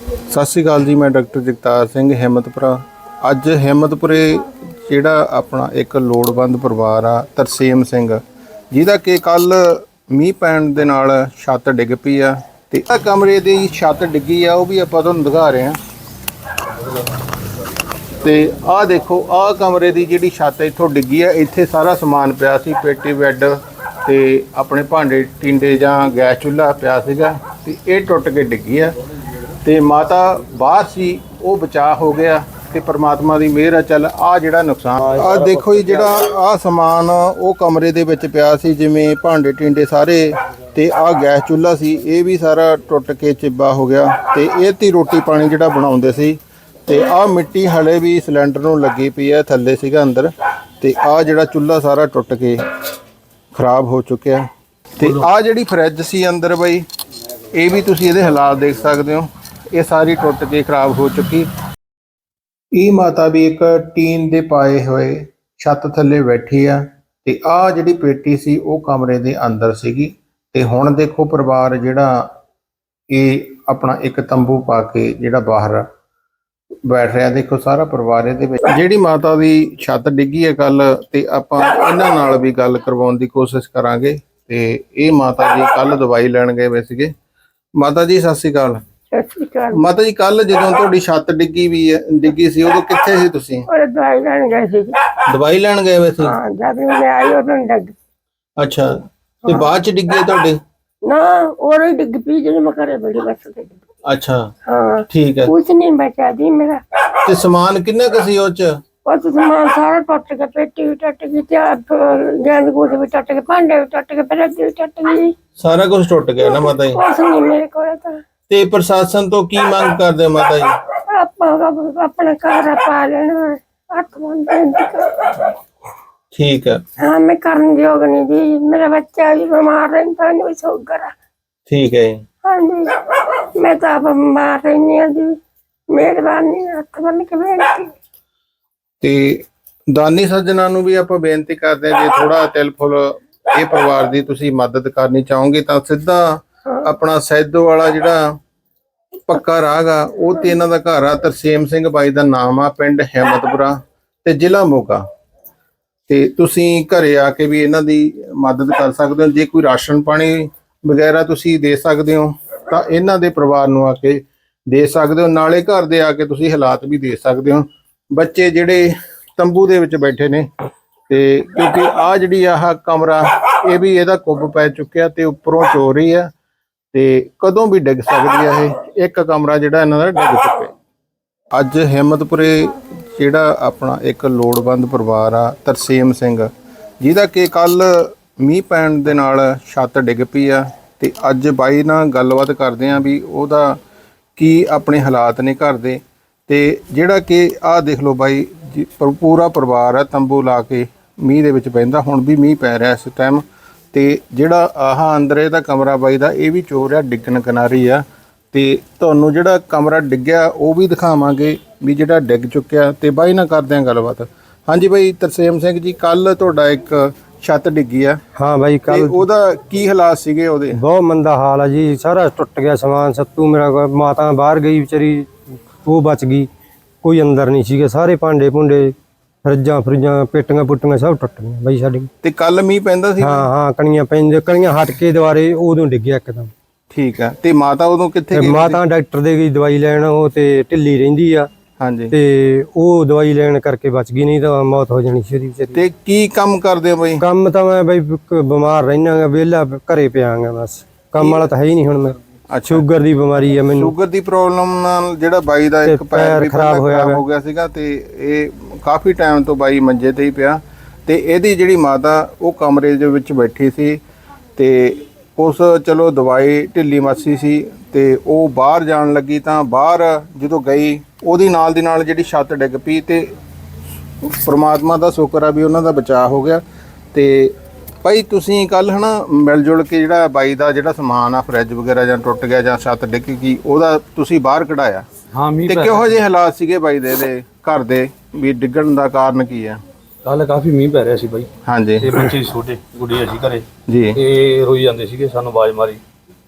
ਸਤਿ ਸ਼੍ਰੀ ਅਕਾਲ ਜੀ, ਮੈਂ ਡਾਕਟਰ ਜਗਤਾਰ ਸਿੰਘ ਹਿੰਮਤਪੁਰਾ। ਅੱਜ ਹਿੰਮਤਪੁਰੇ ਜਿਹੜਾ ਆਪਣਾ ਇੱਕ ਲੋੜਵੰਦ ਪਰਿਵਾਰ ਆ, ਤਰਸੇਮ ਸਿੰਘ, ਜਿਹਦਾ ਕਿ ਕੱਲ ਮੀਂਹ ਪੈਣ ਦੇ ਨਾਲ ਛੱਤ ਡਿੱਗ ਪਈ ਆ ਤੇ ਇਹ ਕਮਰੇ ਦੀ ਛੱਤ ਡਿੱਗੀ ਆ, ਉਹ ਵੀ ਆਪਾਂ ਤੁਹਾਨੂੰ ਦਿਖਾ ਰਹੇ ਹਾਂ। ਤੇ ਆਹ ਦੇਖੋ, ਆਹ ਕਮਰੇ ਦੀ ਜਿਹੜੀ ਛੱਤ ਇੱਥੋਂ ਡਿੱਗੀ ਆ, ਇੱਥੇ ਸਾਰਾ ਸਮਾਨ ਪਿਆ ਸੀ, ਪੇਟੀ ਬੈੱਡ ਤੇ ਆਪਣੇ ਭਾਂਡੇ ਟਿੰਡੇ ਜਾਂ ਗੈਸ ਚੁੱਲ੍ਹਾ ਪਿਆ ਸੀਗਾ ਤੇ ਇਹ ਟੁੱਟ ਕੇ ਡਿੱਗੀ ਆ। ਤੇ ਮਾਤਾ ਬਾਹਰ ਸੀ ਉਹ ਬਚਾਅ ਹੋ ਗਿਆ ਤੇ ਪ੍ਰਮਾਤਮਾ ਦੀ ਮਿਹਰ ਆ ਚੱਲ ਆ ਜਿਹੜਾ ਨੁਕਸਾਨ ਆ ਦੇਖੋ ਜੀ ਜਿਹੜਾ ਆ ਸਮਾਨ ਉਹ ਕਮਰੇ ਦੇ ਵਿੱਚ ਪਿਆ ਸੀ ਜਿਵੇਂ ਭਾਂਡੇ ਟਿੰਡੇ ਸਾਰੇ ਤੇ ਆ ਗੈਸ ਚੁੱਲ੍ਹਾ ਸੀ ਇਹ ਵੀ ਸਾਰਾ ਟੁੱਟ ਕੇ ਚਿੱਬਾ ਹੋ ਗਿਆ ਤੇ ਇਹ ਤੇ ਰੋਟੀ ਪਾਣੀ ਜਿਹੜਾ ਬਣਾਉਂਦੇ ਸੀ ਤੇ ਆ ਮਿੱਟੀ ਹਲੇ ਵੀ ਸਿਲੰਡਰ ਨੂੰ ਲੱਗੀ ਪਈ ਹੈ ਥੱਲੇ ਸੀਗਾ ਅੰਦਰ ਤੇ ਆ ਜਿਹੜਾ ਚੁੱਲ੍ਹਾ ਸਾਰਾ ਟੁੱਟ ਕੇ ਖਰਾਬ ਹੋ ਚੁੱਕਿਆ। ਤੇ ਆ ਜਿਹੜੀ ਫਰਿੱਜ ਸੀ ਅੰਦਰ ਬਈ ਇਹ ਵੀ ਤੁਸੀਂ ਇਹਦੇ ਹਾਲਾਤ ਦੇਖ ਸਕਦੇ ਹੋ। ਇਹ ਸਾਰੀ ਟੁੱਟ ਕੇ ਖਰਾਬ ਹੋ ਚੁੱਕੀ। ਇਹ ਮਾਤਾ ਵੀ ਇੱਕ ਟੀਨ ਦੇ ਪਾਏ ਹੋਏ ਛੱਤ ਥੱਲੇ ਬੈਠੀ ਆ ਤੇ ਆ ਜਿਹੜੀ ਪੇਟੀ ਸੀ ਉਹ ਕਮਰੇ ਦੇ ਅੰਦਰ ਸੀਗੀ। ਤੇ ਹੁਣ ਦੇਖੋ ਪਰਿਵਾਰ ਜਿਹੜਾ ਇਹ ਆਪਣਾ ਇੱਕ ਤੰਬੂ ਪਾ ਕੇ ਜਿਹੜਾ ਬਾਹਰ ਬੈਠ ਰਿਹਾ। ਦੇਖੋ ਸਾਰਾ ਪਰਿਵਾਰ ਇਹਦੇ ਵਿੱਚ। ਜਿਹੜੀ ਮਾਤਾ ਦੀ ਛੱਤ ਡਿੱਗੀ ਹੈ ਕੱਲ ਤੇ ਆਪਾਂ ਇਹਨਾਂ ਨਾਲ ਵੀ ਗੱਲ ਕਰਵਾਉਣ ਦੀ ਕੋਸ਼ਿਸ਼ ਕਰਾਂਗੇ। ਤੇ ਇਹ ਮਾਤਾ ਜੀ ਕੱਲ ਦਵਾਈ ਲੈਣ ਗਏ ਵੇ ਸੀਗੇ। ਮਾਤਾ ਜੀ, ਸਤਿ ਸ਼੍ਰੀ ਅਕਾਲ। ਸਤਿ ਸ਼੍ਰੀ ਅਕਾਲ। ਮਾਤਾ ਜੀ ਕੱਲ ਜਦੋਂ ਤੁਹਾਡੀ ਛੱਤ ਡਿੱਗੀ ਵੀ ਹੈ ਡਿੱਗੀ ਸੀ ਉਦੋਂ ਕਿੱਥੇ ਸੀ ਤੁਸੀਂ? ਉਹ ਦਵਾਈ ਲੈਣ ਗਏ ਸੀ। ਜੀ। ਦਵਾਈ ਲੈਣ ਗਏ ਵੇ ਸੀ ਹਾਂ ਜਦ ਮੈਂ ਆਈ ਉਦੋਂ ਡੱਗ। ਅੱਛਾ ਤੇ ਬਾਅਦ ਚ ਡਿੱਗੇ ਤੁਹਾਡੇ? ਨਾ ਉਹ ਹੀ ਡਿੱਗ ਪਈ ਜਦੋਂ ਮੈਂ ਘਰੇ ਬੜੀ ਬਸ ਤੇ। ਅੱਛਾ ਹਾਂ ਠੀਕ ਹੈ। ਕੁਛ ਨਹੀਂ ਬਚਿਆ ਜੀ ਮੇਰਾ। ਤੇ ਸਮਾਨ ਕਿੰਨਾ ਕੁ ਸੀ ਉਹ ਚ? ਉਹ ਤਾਂ ਸਮਾਨ ਸਾਰਾ ਟੁੱਟ ਗਿਆ ਪੇਟੀ ਵੀ ਟੁੱਟ ਗਈ ਤੇ ਆਪ ਗੈਂਦ ਗੂਦ ਵੀ ਟੁੱਟ ਗਏ ਭਾਂਡੇ ਵੀ ਟੁੱਟ ਗਏ ਬਰਦ ਵੀ ਟੁੱਟ ਗਈ। ਸਾਰਾ ਕੁਝ ਟੁੱਟ ਗਿਆ ਨਾ ਮਾਤਾ ਜੀ? ਕੁਛ ਨਹੀਂ ਮੇਰੇ ਕੋਲ ਤਾਂ। ਤੇ ਪ੍ਰਸ਼ਾਸਨ ਤੋਂ ਕੀ ਮੰਗ ਕਰਦੇ ਹੋ ਮਾਤਾ ਜੀ? ਆਪਾਂ ਆਪਣਾ ਘਰ ਪਾ ਲੈਣਾ ਅੱਠ ਬੰਦੇ ਠੀਕ ਹੈ। ਹਾਂ ਮੈਂ ਕਰਨ ਯੋਗ ਨਹੀਂ ਜੀ। ਮੇਰਾ ਬੱਚਾ ਵੀ ਬਿਮਾਰ ਰਹਿੰਦਾ ਨਹੀਂ ਸ਼ੂਗਰ ਆ। ਠੀਕ ਹੈ ਜੀ। ਹਾਂਜੀ ਮੈਂ ਤਾਂ ਆਪ ਬਿਮਾਰ ਰਹਿੰਦੀ ਹਾਂ ਜੀ। ਮਿਹਰਬਾਨੀ ਹੱਥ ਬੰਨ ਕੇ ਬੇਨਤੀ। ਤੇ ਦਾਨੀ ਸੱਜਣਾ ਨੂੰ ਵੀ ਆਪਾਂ ਬੇਨਤੀ ਕਰਦੇ ਹਾਂ ਜੇ ਥੋੜਾ ਤਿਲ ਫੁੱਲ ਇਹ ਪਰਿਵਾਰ ਦੀ ਤੁਸੀਂ ਮਦਦ ਕਰਨੀ ਚਾਹੋਗੇ ਤਾਂ ਸਿੱਧਾ ਆਪਣਾ ਸੈਦੋ ਵਾਲਾ ਜਿਹੜਾ ਪੱਕਾ ਰਾਗਾ ਉਹ ਤੇ ਇਹਨਾਂ ਦਾ ਘਰ ਆ, ਤਰਸੇਮ ਸਿੰਘ ਬਾਈ ਦਾ ਨਾਮ ਆ, ਪਿੰਡ ਹਿੰਮਤਪੁਰਾ ਤੇ ਜ਼ਿਲ੍ਹਾ ਮੋਗਾ। ਤੇ ਤੁਸੀਂ ਘਰੇ ਆ ਕੇ ਵੀ ਇਹਨਾਂ ਦੀ ਮਦਦ ਕਰ ਸਕਦੇ ਹੋ, ਜੇ ਕੋਈ ਰਾਸ਼ਨ ਪਾਣੀ ਵਗੈਰਾ ਤੁਸੀਂ ਦੇ ਸਕਦੇ ਹੋ, ਤਾਂ ਇਹਨਾਂ ਦੇ ਪਰਿਵਾਰ ਨੂੰ ਆ ਕੇ ਦੇ ਸਕਦੇ ਹੋ, ਨਾਲੇ ਘਰ ਦੇ ਆ ਕੇ ਤੁਸੀਂ ਹਾਲਾਤ ਵੀ ਦੇ ਸਕਦੇ ਹੋ। ਬੱਚੇ ਜਿਹੜੇ ਤੰਬੂ ਦੇ ਵਿੱਚ ਬੈਠੇ ਨੇ, ਤੇ ਕਿਉਂਕਿ ਆ ਜਿਹੜੀ ਆਹ ਕਮਰਾ, ਇਹ ਵੀ ਇਹਦਾ ਕੁੱਬ ਪੈ ਚੁੱਕਿਆ ਤੇ ਉੱਪਰੋਂ ਚੋਰੀ ਆ। ਤੇ ਕਦੋਂ ਵੀ ਡਿੱਗ ਸਕਦੀ ਆ ਇਹ ਇੱਕ ਕਮਰਾ ਜਿਹੜਾ ਇਹਨਾਂ ਦਾ ਡਿੱਗ ਚੁੱਕਿਆ। ਅੱਜ ਹਿੰਮਤਪੁਰੇ ਜਿਹੜਾ ਆਪਣਾ ਇੱਕ ਲੋੜਵੰਦ ਪਰਿਵਾਰ ਆ ਤਰਸੇਮ ਸਿੰਘ ਜਿਹਦਾ ਕਿ ਕੱਲ ਮੀਂਹ ਪੈਣ ਦੇ ਨਾਲ ਛੱਤ ਡਿੱਗ ਪਈ ਆ ਤੇ ਅੱਜ ਬਾਈ ਨਾਲ ਗੱਲਬਾਤ ਕਰਦੇ ਆ ਵੀ ਉਹਦਾ ਕੀ ਆਪਣੇ ਹਾਲਾਤ ਨੇ ਘਰ ਦੇ। ਤੇ ਜਿਹੜਾ ਕਿ ਆਹ ਦੇਖ ਲਓ ਬਾਈ ਜੀ, ਪ- ਪੂਰਾ ਪਰਿਵਾਰ ਆ ਤੰਬੂ ਲਾ ਕੇ ਮੀਂਹ ਦੇ ਵਿੱਚ ਪੈਂਦਾ ਹੁਣ ਵੀ ਮੀਂਹ ਪੈ ਰਿਹਾ ਇਸ ਟਾਈਮ ਤੇ ਜਿਹੜਾ ਆਹ ਅੰਦਰ ਇਹਦਾ ਕਮਰਾ ਬਾਈ ਦਾ ਇਹ ਵੀ ਚੋਰ ਆ ਡਿੱਗਣ ਕਿਨਾਰੀ ਆ। ਤੇ ਤੁਹਾਨੂੰ ਜਿਹੜਾ ਕਮਰਾ ਡਿੱਗਿਆ ਉਹ ਵੀ ਦਿਖਾਵਾਂਗੇ ਵੀ ਜਿਹੜਾ ਡਿੱਗ ਚੁੱਕਿਆ ਤੇ ਬਾਈ ਨਾਲ ਕਰਦੇ ਆ ਗੱਲਬਾਤ। ਹਾਂਜੀ ਬਾਈ ਤਰਸੇਮ ਸਿੰਘ ਜੀ ਕੱਲ ਤੁਹਾਡਾ ਇੱਕ ਛੱਤ ਡਿੱਗੀ ਆ। ਹਾਂ ਬਾਈ ਕੱਲ ਉਹਦਾ ਕੀ ਹਾਲਾਤ ਸੀਗੇ ਉਹਦੇ? ਬਹੁਤ ਮੰਦਾ ਹਾਲ ਆ ਜੀ ਸਾਰਾ ਟੁੱਟ ਗਿਆ ਸਮਾਨ ਸੱਤੂ ਮੇਰਾ ਮਾਤਾ ਬਾਹਰ ਗਈ ਵਿਚਾਰੀ ਉਹ ਬਚ ਗਈ ਕੋਈ ਅੰਦਰ ਨਹੀਂ ਸੀਗੇ ਸਾਰੇ ਭਾਂਡੇ ਭੁੰਡੇ ਫਰਿੱਜਾਂ ਫਰਿੱਜਾਂ ਪੇਟੀਆਂ ਪੁੱਟੀਆਂ ਸਭ ਟੁੱਟ ਗਈਆਂ ਬਾਈ ਸਾਡੀ। ਤੇ ਕੱਲ ਮੀਂਹ ਪੈਂਦਾ ਸੀ? ਹਾਂ ਹਾਂ ਕਣੀਆਂ ਪੈਂਦੇ ਕਣੀਆਂ ਹਟ ਕੇ ਦੁਆਰੇ ਉਦੋਂ ਡਿੱਗਿਆ ਇੱਕਦਮ। ਠੀਕ ਆ ਤੇ ਮਾਤਾ ਉਦੋਂ ਕਿੱਥੇ ਤੇ ਗਈ ਮਾਤਾ ਡਾਕਟਰ ਦੇ ਗਈ ਦਵਾਈ ਲੈਣ ਉਹ ਤੇ ਢਿੱਲੀ ਰਹਿੰਦੀ ਆ। ਹਾਂਜੀ। ਤੇ ਉਹ ਦਵਾਈ ਲੈਣ ਕਰਕੇ ਬਚ ਗਈ ਨਹੀਂ ਤਾਂ ਮੌਤ ਹੋ ਜਾਣੀ ਸੀ ਉਹਦੀ ਵਿਚਾਰੀ। ਤੇ ਕੀ ਕੰਮ ਕਰਦੇ ਹੋ ਬਾਈ? ਕੰਮ ਤਾਂ ਮੈਂ ਬਈ ਬਿਮਾਰ ਰਹਿਣਾ ਵਿਹਲਾ ਘਰੇ ਪਿਆਂਗਾ ਬਸ। ਕੰਮ ਵਾਲਾ ਤਾਂ ਹੈ ਹੀ ਨਹੀਂ ਹੁਣ ਮੈਂ ਅੱਛਾ। ਸ਼ੂਗਰ ਦੀ ਬਿਮਾਰੀ ਆ ਮੈਨੂੰ। ਸ਼ੂਗਰ ਦੀ ਪ੍ਰੋਬਲਮ ਨਾਲ ਜਿਹੜਾ ਬਾਈ ਦਾ ਇੱਕ ਪੈਰ ਪੈਰ ਵੀ ਖਰਾਬ ਹੋਇਆ। ਹੋ ਗਿਆ ਸੀਗਾ ਤੇ ਇਹ ਕਾਫੀ ਟਾਈਮ ਤੋਂ ਬਾਈ ਮੰਜੇ ਤੇ ਹੀ ਪਿਆ ਤੇ ਇਹਦੀ ਜਿਹੜੀ ਮਾਤਾ ਉਹ ਕਮਰੇ ਦੇ ਵਿੱਚ ਬੈਠੀ ਸੀ ਤੇ ਉਸ ਚਲੋ ਦਵਾਈ ਢਿੱਲੀ ਮਾਸੀ ਸੀ ਤੇ ਉਹ ਬਾਹਰ ਜਾਣ ਲੱਗੀ ਤਾਂ ਬਾਹਰ ਜਦੋਂ ਗਈ ਉਹਦੀ ਨਾਲ ਦੀ ਨਾਲ ਜਿਹੜੀ ਛੱਤ ਡਿੱਗ ਪਈ ਤੇ ਪ੍ਰਮਾਤਮਾ ਦਾ ਸ਼ੁਕਰ ਆ ਵੀ ਉਹਨਾਂ ਦਾ ਬਚਾਅ ਹੋ ਗਿਆ ਤੇ ਭਾਈ ਤੁਸੀਂ ਕੱਲ ਹਨਾ ਮਿਲ ਜੁਲ ਕੇ ਜਿਹੜਾ ਬਾਈ ਦਾ ਜਿਹੜਾ ਸਮਾਨ ਆ ਫਰਿੱਜ ਵਗੈਰਾ ਜਾਂ ਟੁੱਟ ਗਿਆ ਜਾਂ ਛੱਤ ਡਿੱਗ ਗਈ ਉਹਦਾ ਤੁਸੀਂ ਬਾਹਰ ਕਢਾਇਆ? ਹਾਂ ਮੀਂਹ ਤੇ ਕਿਹੋ ਜਿਹੇ ਹਾਲਾਤ ਸੀਗੇ ਬਾਈ ਦੇ ਦੇ ਘਰ ਦੇ? ਵੀ ਡਿੱਗਣ ਦਾ ਕਾਰਨ ਕੀ ਆ ਕੱਲ ਕਾਫੀ ਮੀਂਹ ਪੈ ਰਿਹਾ ਸੀ ਬਾਈ। ਹਾਂਜੀ। ਤੇ ਬੱਚੇ ਛੋਟੇ ਗੁੱਡੀਆਂ ਸੀ ਘਰੇ। ਜੀ। ਤੇ ਰੋਈ ਜਾਂਦੇ ਸੀਗੇ ਸਾਨੂੰ ਆਵਾਜ਼ ਮਾਰੀ।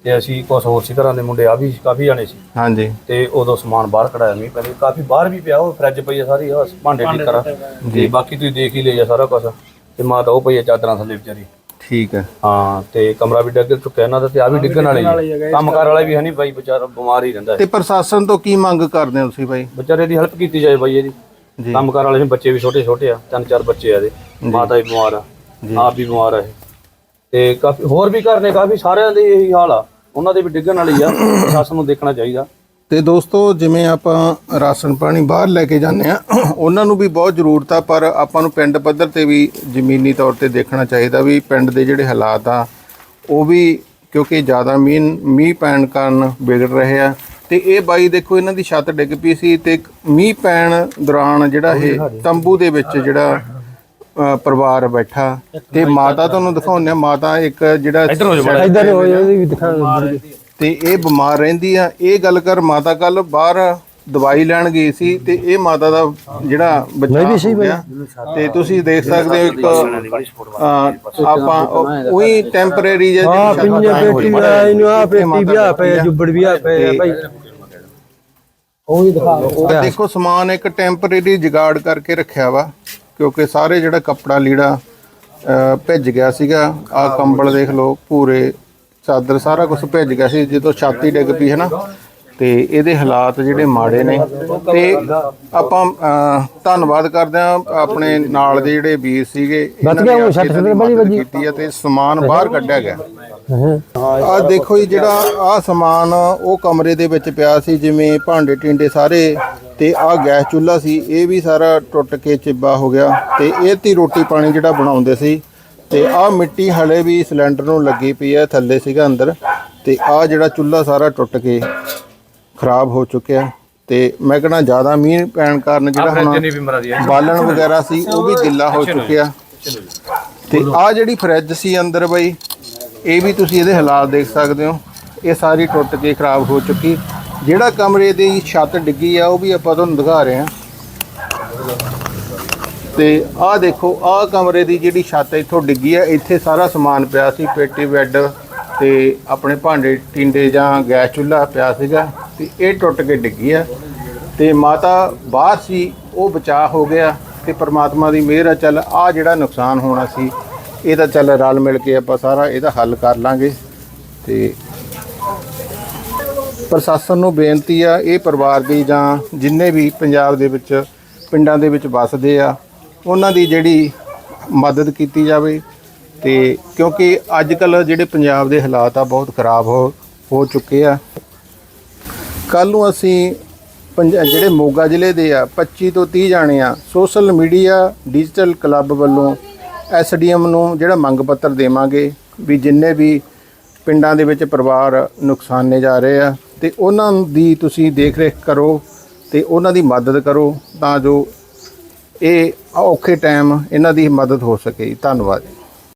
ਤੇ ਅਸੀਂ ਕੁਝ ਹੋਰ ਸੀ ਘਰਾਂ ਦੇ ਮੁੰਡੇ ਆ ਵੀ ਕਾਫੀ ਜਾਣੇ ਸੀ। ਹਾਂਜੀ। ਤੇ ਉਦੋਂ ਸਮਾਨ ਬਾਹਰ ਕਢਾਇਆ ਮੀਂਹ ਪਹਿਲੇ ਕਾਫੀ ਬਾਹਰ ਵੀ ਪਿਆ ਉਹ ਫਰਿੱਜ ਪਈ ਆ ਸਾਰੀ ਆਹ ਭਾਂਡੇ ਟਿੱਕਰ ਤੇ ਬਾਕੀ ਤੁਸੀਂ ਦੇਖ ਹੀ ਲਿਆ ਸਾਰਾ ਕੁਝ ਤੇ ਮਾਤਾ ਉਹ ਪਈ ਆ ਚਾਦਰਾਂ ਥੱਲੇ ਵਿਚਾਰੀ। ਠੀਕ ਹੈ। ਹਾਂ ਤੇ ਕਮਰਾ ਵੀ ਡਿੱਗ ਚੁੱਕਿਆ ਇਹਨਾਂ ਦਾ ਤੇ ਆ ਵੀ ਡਿੱਗਣ ਵਾਲੇ ਹੀ ਆ। ਕੰਮਕਾਰ ਵਾਲਾ ਵੀ ਹੈ ਨਹੀਂ ਬਾਈ ਵਿਚਾਰਾ ਬਿਮਾਰ ਹੀ ਰਹਿੰਦਾ ਹੈ। ਤੇ ਪ੍ਰਸ਼ਾਸਨ ਤੋਂ ਕੀ ਮੰਗ ਕਰਦੇ ਹੋ ਤੁਸੀਂ ਬਾਈ? ਵਿਚਾਰੇ ਦੀ ਹੈਲਪ ਕੀਤੀ ਜਾਏ ਬਾਈ ਇਹਦੀ। ਜੀ। ਕੰਮਕਾਰ ਵਾਲੇ ਨੇ ਬੱਚੇ ਵੀ ਛੋਟੇ ਛੋਟੇ ਆ ਤਿੰਨ ਚਾਰ ਬੱਚੇ ਆ ਇਹਦੇ। ਮਾਤਾ ਵੀ ਬਿਮਾਰ ਆ ਆਪ ਵੀ ਬਿਮਾਰ ਆ ਇਹ। ਤੇ ਕਾਫੀ ਹੋਰ ਵੀ ਘਰ ਨੇ ਕਾਫੀ ਸਾਰਿਆਂ ਦੇ ਇਹੀ ਹਾਲ ਆ। ਉਹਨਾਂ ਦੇ ਵੀ ਡਿੱਗਣ ਵਾਲੀ ਆ ਪ੍ਰਸ਼ਾਸਨ ਨੂੰ ਦੇਖਣਾ ਚਾਹੀਦਾ। ਤੇ ਦੋਸਤੋ ਜਿਵੇਂ ਆਪਾਂ ਰਾਸ਼ਨ ਪਾਣੀ ਬਾਹਰ ਲੈ ਕੇ ਜਾਂਦੇ ਆ ਉਹਨਾਂ ਨੂੰ ਵੀ ਬਹੁਤ ਜ਼ਰੂਰਤ ਆ ਪਰ ਆਪਾਂ ਨੂੰ ਪਿੰਡ ਪੱਧਰ ਤੇ ਵੀ ਜ਼ਮੀਨੀ ਤੌਰ ਤੇ ਦੇਖਣਾ ਚਾਹੀਦਾ ਵੀ ਪਿੰਡ ਦੇ ਜਿਹੜੇ ਹਾਲਾਤ ਆ ਉਹ ਵੀ ਕਿਉਂਕਿ ਜ਼ਿਆਦਾ ਮੀਂਹ ਮੀਂਹ ਪੈਣ ਕਾਰਨ ਵਿਗੜ ਰਹੇ ਆ। ਤੇ ਇਹ ਬਾਈ ਦੇਖੋ ਇਹਨਾਂ ਦੀ ਛੱਤ ਡਿੱਗ ਪਈ ਸੀ ਤੇ ਇੱਕ ਮੀਂਹ ਪੈਣ ਦੌਰਾਨ ਜਿਹੜਾ ਇਹ ਤੰਬੂ ਦੇ ਵਿੱਚ ਜਿਹੜਾ ਪਰਿਵਾਰ ਬੈਠਾ ਤੇ ਮਾਤਾ ਤੁਹਾਨੂੰ ਦਿਖਾਉਂਦੇ ਆ ਮਾਤਾ ਇੱਕ ਜਿਹੜਾ ਇਧਰ ਹੋ ਉਹਦੀ ਵੀ ਦਿਖਾਣ ਤੇ ਇਹ ਬਿਮਾਰ ਰਹਿੰਦੀ ਆ। ਇਹ ਗੱਲ ਕਰ ਮਾਤਾ ਕੱਲ ਬਾਹਰ ਦਵਾਈ ਲੈਣ ਗਈ ਸੀ ਤੇ ਇਹ ਮਾਤਾ ਦਾ ਜਿਹੜਾ ਬੱਚਾ ਵੀ ਸੀ ਹੋ ਤੇ ਤੁਸੀਂ ਦੇਖ ਸਕਦੇ ਹੋ ਇੱਕ ਆਪਾਂ ਉਹੀ ਟੈਂਪਰੇਰੀ ਆ ਜਿਹੀ ਪਿੰਜੇ ਪੇਟੀ ਆ ਇਹਨੂੰ ਆ ਪੇਟੀ ਵੀ ਆ ਪਏ ਜੁੱਬੜ ਵੀ ਆ ਪਏ ਭਾਈ। ਉਹ ਵੀ ਦਿਖਾ ਤਾਂ ਦੇਖੋ ਸਮਾਨ ਇੱਕ ਟੈਂਪਰੇਰੀ ਜਗਾੜ ਕਰਕੇ ਰੱਖਿਆ ਵਾ ਕਿਉਂਕਿ ਸਾਰੇ ਜਿਹੜਾ ਕੱਪੜਾ ਲੀੜਾ ਅਹ, ਭਿੱਜ ਗਿਆ ਸੀਗਾ ਆ ਕੰਬਲ ਦੇਖ ਲਓ ਪੂਰੇ ਚਾਦਰ ਸਾਰਾ ਕੁਝ ਭਿੱਜ ਗਿਆ ਸੀ ਜਦੋਂ ਛਾਤੀ ਡਿੱਗ ਪਈ ਹੈ ਨਾ ਤੇ ਇਹਦੇ ਹਾਲਾਤ ਜਿਹੜੇ ਮਾੜੇ ਨੇ ਤੇ ਆਪਾਂ ਧੰਨਵਾਦ ਕਰਦੇ ਆ ਆਪਣੇ ਨਾਲ ਦੇ ਜਿਹੜੇ ਵੀਰ ਸੀਗੇ ਆ ਤੇ ਸਮਾਨ ਬਾਹਰ ਕੱਢਿਆ ਗਿਆ। ਆ ਦੇਖੋ ਜੀ ਜਿਹੜਾ ਆ ਸਮਾਨ ਉਹ ਕਮਰੇ ਦੇ ਵਿੱਚ ਪਿਆ ਸੀ ਜਿਵੇਂ ਭਾਂਡੇ ਟਿੰਡੇ ਸਾਰੇ ਤੇ ਆ ਗੈਸ ਚੁੱਲ੍ਹਾ ਸੀ ਇਹ ਵੀ ਸਾਰਾ ਟੁੱਟ ਕੇ ਚਿੱਬਾ ਹੋ ਗਿਆ ਤੇ ਇਹ ਤੇ ਰੋਟੀ ਪਾਣੀ ਜਿਹੜਾ ਬਣਾਉਂਦੇ ਸੀ ਤੇ ਆ ਮਿੱਟੀ ਹਲੇ ਵੀ ਸਿਲੰਡਰ ਨੂੰ ਲੱਗੀ ਪਈ ਹੈ ਥੱਲੇ ਸੀਗਾ ਅੰਦਰ ਤੇ ਆ ਜਿਹੜਾ ਚੁੱਲ੍ਹਾ ਸਾਰਾ ਟੁੱਟ ਕੇ। ਖਰਾਬ ਹੋ ਚੁੱਕਿਆ ਤੇ ਮੈਂ ਕਹਣਾ ਜ਼ਿਆਦਾ ਮੀਂਹ ਪੈਣ ਕਾਰਨ ਜਿਹੜਾ ਹੁਣ ਬਾਲਣ ਵਗੈਰਾ ਸੀ ਉਹ ਵੀ ਗਿੱਲਾ ਹੋ ਚੁੱਕਿਆ। ਤੇ ਆ ਜਿਹੜੀ ਫਰਿੱਜ ਸੀ ਅੰਦਰ ਬਈ ਇਹ ਵੀ ਤੁਸੀਂ ਇਹਦੇ ਹਾਲਾਤ ਦੇਖ ਸਕਦੇ ਹੋ। ਇਹ ਸਾਰੀ ਟੁੱਟ ਕੇ ਖਰਾਬ ਹੋ ਚੁੱਕੀ। ਜਿਹੜਾ ਕਮਰੇ ਦੀ ਛੱਤ ਡਿੱਗੀ ਆ ਉਹ ਵੀ ਆਪਾਂ ਤੁਹਾਨੂੰ ਦਿਖਾ ਰਹੇ ਹਾਂ। ਤੇ ਆਹ ਦੇਖੋ ਆਹ ਕਮਰੇ ਦੀ ਜਿਹੜੀ ਛੱਤ ਇੱਥੋਂ ਡਿੱਗੀ ਆ ਇੱਥੇ ਸਾਰਾ ਸਮਾਨ ਪਿਆ ਸੀ ਪੇਟੀ ਬੈੱਡ ਤੇ ਆਪਣੇ ਭਾਂਡੇ ਟਿੰਡੇ ਜਾਂ ਗੈਸ ਚੁੱਲ੍ਹਾ ਪਿਆ ਸੀਗਾ। ਤੇ ਇਹ ਟੁੱਟ ਕੇ ਡਿੱਗੀ ਆ। ਤੇ ਮਾਤਾ ਬਾਹਰ ਸੀ, ਉਹ ਬਚਾਅ ਹੋ ਗਿਆ ਤੇ ਪ੍ਰਮਾਤਮਾ ਦੀ ਮਿਹਰ ਆ, ਚੱਲ ਆ ਜਿਹੜਾ ਨੁਕਸਾਨ ਹੋਣਾ ਸੀ, ਇਹ ਤਾਂ ਚੱਲ ਰਲ ਮਿਲ ਕੇ ਆਪਾਂ ਸਾਰਾ ਇਹਦਾ ਹੱਲ ਕਰ ਲਾਂਗੇ। ਤੇ ਪ੍ਰਸ਼ਾਸਨ ਨੂੰ ਬੇਨਤੀ ਆ, ਇਹ ਪਰਿਵਾਰ ਦੀ ਜਾਂ ਜਿੰਨੇ ਵੀ ਪੰਜਾਬ ਦੇ ਵਿੱਚ, ਪਿੰਡਾਂ ਦੇ ਵਿੱਚ ਵੱਸਦੇ ਆ, ਉਹਨਾਂ ਦੀ ਜਿਹੜੀ ਮਦਦ ਕੀਤੀ ਜਾਵੇ। ਤੇ ਕਿਉਂਕਿ ਅੱਜ ਕੱਲ ਜਿਹੜੇ ਪੰਜਾਬ ਦੇ ਹਾਲਾਤ ਆ, ਬਹੁਤ ਖਰਾਬ ਹੋ ਹੋ ਚੁੱਕੇ ਆ। ਕੱਲ ਨੂੰ ਅਸੀਂ ਪੰਜ- ਜਿਹੜੇ ਮੋਗਾ ਜ਼ਿਲ੍ਹੇ ਦੇ ਆ 25 ਤੋਂ 30 ਜਾਣੇ ਆ, ਸੋਸ਼ਲ ਮੀਡੀਆ, ਡਿਜੀਟਲ ਕਲੱਬ ਵੱਲੋਂ ਐਸਡੀਐਮ ਨੂੰ ਜਿਹੜਾ ਮੰਗ ਪੱਤਰ ਦੇਵਾਂਗੇ ਵੀ ਜਿੰਨੇ ਵੀ ਪਿੰਡਾਂ ਦੇ ਵਿੱਚ ਪਰਿਵਾਰ ਨੁਕਸਾਨੇ ਜਾ ਰਹੇ ਆ, ਤੇ ਉਹਨਾਂ ਦੀ ਤੁਸੀਂ ਦੇਖ ਰੇਖ ਕਰੋ ਤੇ ਉਹਨਾਂ ਦੀ ਮਦਦ ਕਰੋ ਤਾਂ ਜੋ ਇਹ ਔਖੇ ਟਾਈਮ ਇਹਨਾਂ ਦੀ ਮਦਦ ਹੋ ਸਕੇ। ਧੰਨਵਾਦ।